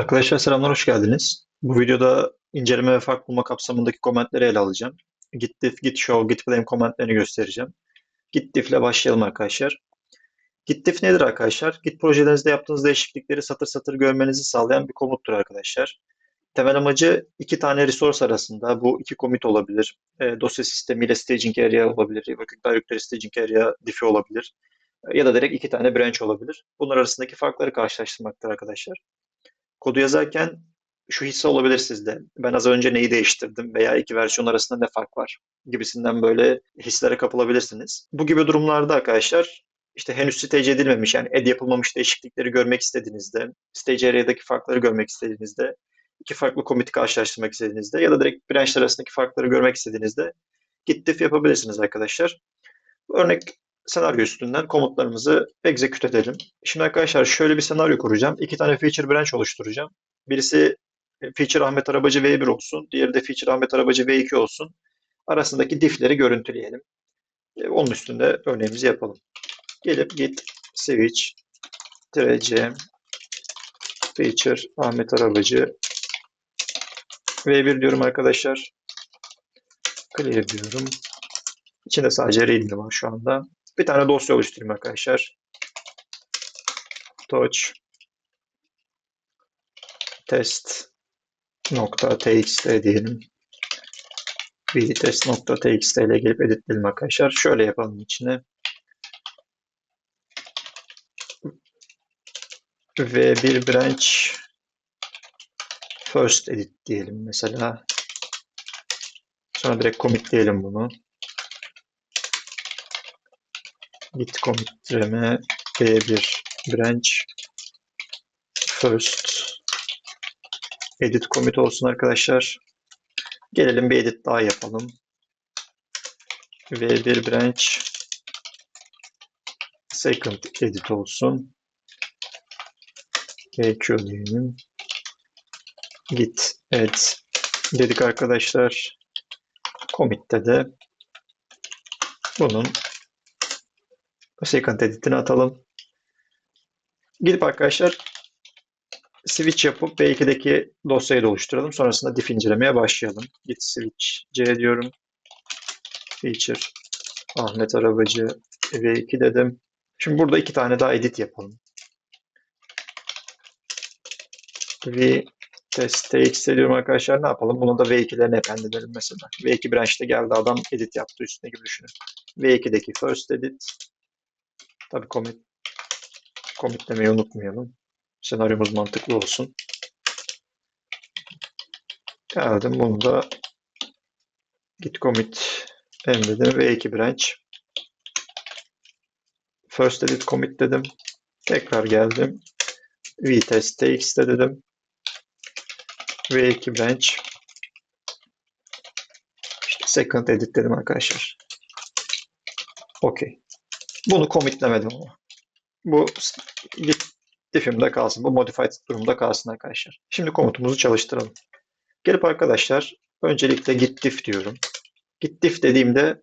Arkadaşlar selamlar, hoş geldiniz. Bu videoda inceleme ve fark bulma kapsamındaki komentleri ele alacağım. Git diff, git show, git blame komentlerini göstereceğim. Git diff ile başlayalım arkadaşlar. Git diff nedir arkadaşlar? Git projelerinizde yaptığınız değişiklikleri satır satır görmenizi sağlayan bir komuttur arkadaşlar. Temel amacı iki tane resource arasında, bu iki commit olabilir. E, dosya sistemiyle staging area olabilir, working directory staging area diff'i olabilir. E, ya da direkt iki tane branch olabilir. Bunlar arasındaki farkları karşılaştırmaktır arkadaşlar. Kodu yazarken şu hisse olabilir sizde. Ben az önce neyi değiştirdim veya iki versiyon arasında ne fark var gibisinden böyle hislere kapılabilirsiniz. Bu gibi durumlarda arkadaşlar işte henüz stage edilmemiş yani ed yapılmamış değişiklikleri görmek istediğinizde, stage area'daki farkları görmek istediğinizde, iki farklı commit karşılaştırmak istediğinizde ya da direkt branchlar arasındaki farkları görmek istediğinizde git diff yapabilirsiniz arkadaşlar. Örnek senaryo üstünden komutlarımızı execute edelim. Şimdi arkadaşlar şöyle bir senaryo kuracağım. İki tane feature branch oluşturacağım. Birisi e, feature Ahmet Arabacı V1 olsun. Diğeri de feature Ahmet Arabacı V2 olsun. Arasındaki diff'leri görüntüleyelim. E, Onun üstünde örneğimizi yapalım. Gelip git switch c feature Ahmet Arabacı V1 diyorum arkadaşlar. Clear diyorum. İçinde sadece readme var şu anda. Bir tane dosya oluşturayım arkadaşlar. Touch test txt diyelim. test nokta txt ile gelip editleyelim arkadaşlar. Şöyle yapalım içine. Ve bir branch first edit diyelim mesela. Sonra direkt commit diyelim bunu. Git commit reme b1 branch first edit commit olsun arkadaşlar. Gelelim bir edit daha yapalım. v1 branch second edit olsun. EQ diyelim. Git add dedik arkadaşlar. Commit'te de bunun second edit'ini atalım. Gidip arkadaşlar switch yapıp B2'deki dosyayı da oluşturalım. Sonrasında diff incelemeye başlayalım. Git switch C diyorum. Feature Ahmet Arabacı V2 dedim. Şimdi burada iki tane daha edit yapalım. V test diyorum arkadaşlar. Ne yapalım? Bunu da V2'lerine append edelim mesela. V2 branch'te geldi adam edit yaptı üstüne gibi düşünün. V2'deki first edit Tabi commit, commitlemeyi unutmayalım. Senaryomuz mantıklı olsun. Geldim bunu da git commit m dedim ve 2 branch. First edit commit dedim. Tekrar geldim. vtest txt dedim. v2 branch. İşte second edit dedim arkadaşlar. Okey. Bunu commitlemedim ama. Bu git diff'imde kalsın. Bu modified durumda kalsın arkadaşlar. Şimdi komutumuzu çalıştıralım. Gelip arkadaşlar öncelikle git diff diyorum. Git diff dediğimde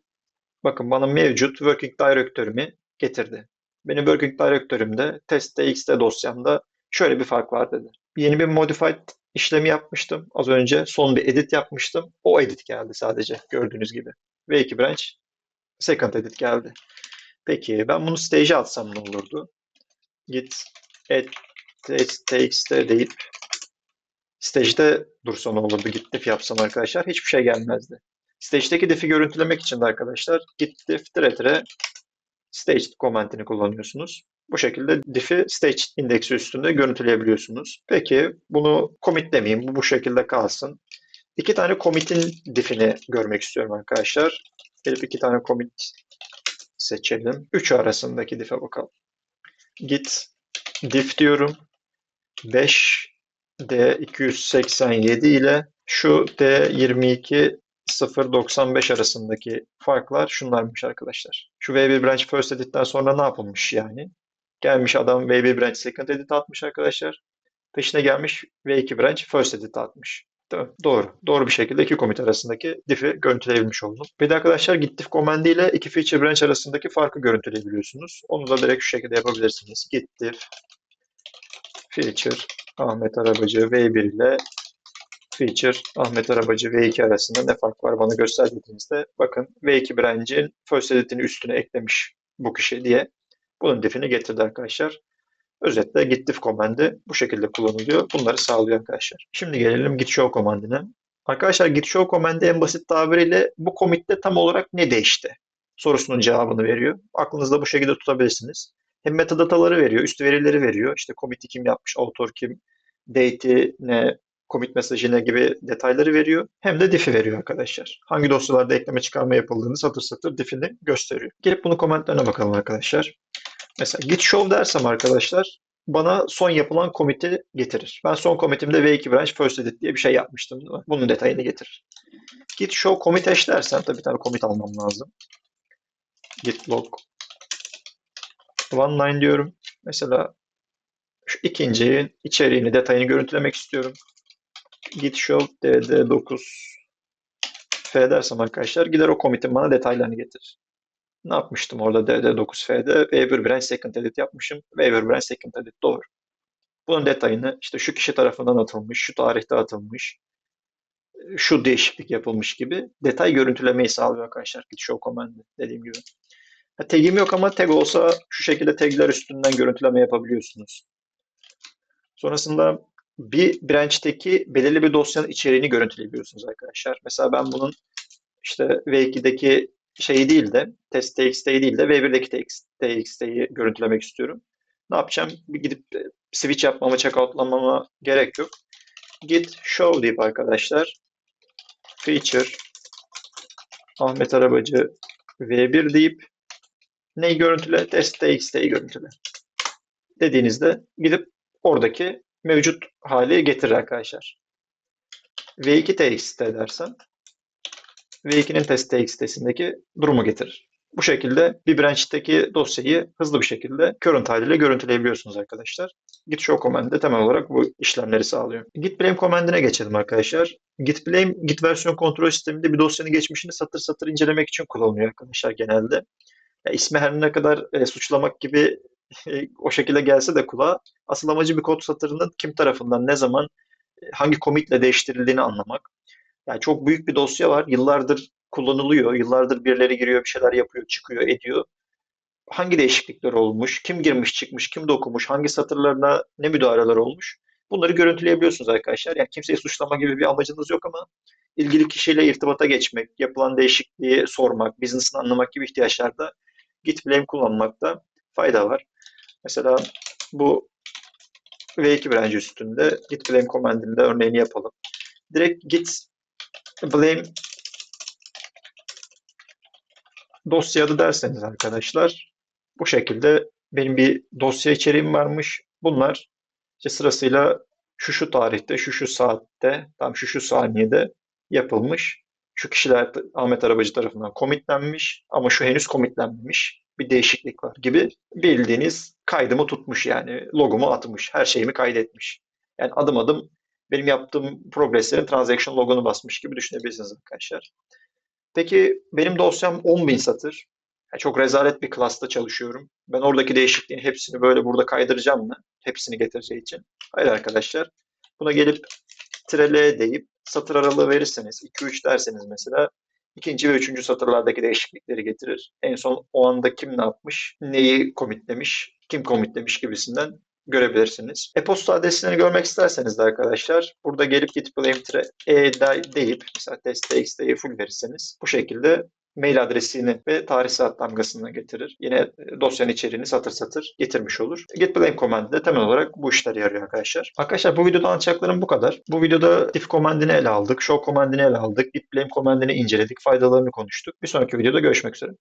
bakın bana mevcut working directory'mi getirdi. Benim working directory'imde test.txt dosyamda şöyle bir fark var dedi. Yeni bir modified işlemi yapmıştım az önce. Son bir edit yapmıştım. O edit geldi sadece gördüğünüz gibi. V2 branch second edit geldi. Peki ben bunu stage'e atsam ne olurdu? Git add txt deyip stage'de dursa ne olurdu? Git diff yapsam arkadaşlar hiçbir şey gelmezdi. Stage'deki diff'i görüntülemek için de arkadaşlar git diff dire stage komandini kullanıyorsunuz. Bu şekilde diff'i stage indeksi üstünde görüntüleyebiliyorsunuz. Peki bunu commitlemeyeyim. Bu bu şekilde kalsın. İki tane commit'in diff'ini görmek istiyorum arkadaşlar. Gelip iki tane commit seçelim. 3 arasındaki diff'e bakalım. Git diff diyorum. 5 D287 ile şu D22 095 arasındaki farklar şunlarmış arkadaşlar. Şu V1 branch first edit'ten sonra ne yapılmış yani? Gelmiş adam V1 branch second edit atmış arkadaşlar. Peşine gelmiş V2 branch first edit atmış. Tamam, doğru. Doğru bir şekilde iki komut arasındaki diff'i görüntüleyebilmiş oldum. Bir de arkadaşlar git diff komandı ile iki feature branch arasındaki farkı görüntüleyebiliyorsunuz. Onu da direkt şu şekilde yapabilirsiniz. Git diff feature Ahmet Arabacı V1 ile feature Ahmet Arabacı V2 arasında ne fark var bana göster dediğinizde bakın V2 branch'in first edit'ini üstüne eklemiş bu kişi diye bunun diff'ini getirdi arkadaşlar. Özetle git diff komandı bu şekilde kullanılıyor. Bunları sağlıyor arkadaşlar. Şimdi gelelim git show komandine. Arkadaşlar git show komandı en basit tabiriyle bu commit'te tam olarak ne değişti sorusunun cevabını veriyor. Aklınızda bu şekilde tutabilirsiniz. Hem metadataları veriyor, üst verileri veriyor. İşte commit'i kim yapmış, author kim, date'i ne, commit mesajı ne gibi detayları veriyor. Hem de diff'i veriyor arkadaşlar. Hangi dosyalarda ekleme çıkarma yapıldığını satır satır diff'ini gösteriyor. Gelip bunu komentlerine bakalım arkadaşlar. Mesela git show dersem arkadaşlar bana son yapılan commit'i getirir. Ben son commit'imde V2 branch first edit diye bir şey yapmıştım değil mi? Bunun detayını getirir. Git show commit hash dersem tabii bir tane commit almam lazım. Git log one line diyorum. Mesela şu ikinciyi içeriğini, detayını görüntülemek istiyorum. Git show dd9 f dersem arkadaşlar gider o commit'in bana detaylarını getirir. Ne yapmıştım orada dd9f'de? V1 branch second edit yapmışım. V1 branch second edit doğru. Bunun detayını işte şu kişi tarafından atılmış, şu tarihte atılmış, şu değişiklik yapılmış gibi detay görüntülemeyi sağlıyor arkadaşlar git show command'ı dediğim gibi. Ha, tag'im yok ama tag olsa şu şekilde tagler üstünden görüntüleme yapabiliyorsunuz. Sonrasında bir branch'teki belirli bir dosyanın içeriğini görüntüleyebiliyorsunuz arkadaşlar. Mesela ben bunun işte V2'deki şeyi değil de test txt'yi değil de V1'deki txt'yi görüntülemek istiyorum. Ne yapacağım? Bir gidip switch yapmama, checkoutlamama gerek yok. Git show deyip arkadaşlar feature Ahmet Arabacı V1 deyip neyi görüntüle? Test txt'yi görüntüle. Dediğinizde gidip oradaki mevcut hali getirir arkadaşlar. V2 txt dersen V2'nin test txt'sindeki durumu getirir. Bu şekilde bir branch'teki dosyayı hızlı bir şekilde current haliyle görüntüleyebiliyorsunuz arkadaşlar. Git show command de temel olarak bu işlemleri sağlıyor. Git blame commandine geçelim arkadaşlar. Git blame, git versiyon kontrol sisteminde bir dosyanın geçmişini satır satır incelemek için kullanılıyor arkadaşlar genelde. Ya ismi her ne kadar e, suçlamak gibi e, o şekilde gelse de kulağa asıl amacı bir kod satırının kim tarafından ne zaman e, hangi commitle değiştirildiğini anlamak. Yani çok büyük bir dosya var. Yıllardır kullanılıyor. Yıllardır birileri giriyor, bir şeyler yapıyor, çıkıyor, ediyor. Hangi değişiklikler olmuş, kim girmiş, çıkmış, kim dokumuş, hangi satırlarına ne müdahaleler olmuş. Bunları görüntüleyebiliyorsunuz arkadaşlar. Yani kimseyi suçlama gibi bir amacınız yok ama ilgili kişiyle irtibata geçmek, yapılan değişikliği sormak, business'ını anlamak gibi ihtiyaçlarda git blame kullanmakta fayda var. Mesela bu V2 branch üstünde git blame command'inde örneğini yapalım. Direkt git blame dosya adı derseniz arkadaşlar bu şekilde benim bir dosya içeriğim varmış. Bunlar işte sırasıyla şu şu tarihte, şu şu saatte, tam şu şu saniyede yapılmış. Şu kişiler Ahmet Arabacı tarafından komitlenmiş ama şu henüz komitlenmemiş bir değişiklik var gibi bildiğiniz kaydımı tutmuş yani logumu atmış, her şeyimi kaydetmiş. Yani adım adım benim yaptığım progresslerin transaction logunu basmış gibi düşünebilirsiniz arkadaşlar. Peki benim dosyam 10.000 satır. Yani çok rezalet bir klasta çalışıyorum. Ben oradaki değişikliğin hepsini böyle burada kaydıracağım mı? Hepsini getireceği için. Hayır arkadaşlar. Buna gelip tire deyip satır aralığı verirseniz 2-3 derseniz mesela ikinci ve üçüncü satırlardaki değişiklikleri getirir. En son o anda kim ne yapmış, neyi komitlemiş, kim komitlemiş gibisinden görebilirsiniz. E-posta adresini görmek isterseniz de arkadaşlar burada gelip git blame e deyip mesela test.txt'yi full verirseniz bu şekilde mail adresini ve tarih saat damgasını getirir. Yine dosyanın içeriğini satır satır getirmiş olur. Git blame command de temel olarak bu işleri yarıyor arkadaşlar. Arkadaşlar bu videoda anlatacaklarım bu kadar. Bu videoda diff commandini ele aldık, show commandini ele aldık, git blame commandini inceledik, faydalarını konuştuk. Bir sonraki videoda görüşmek üzere.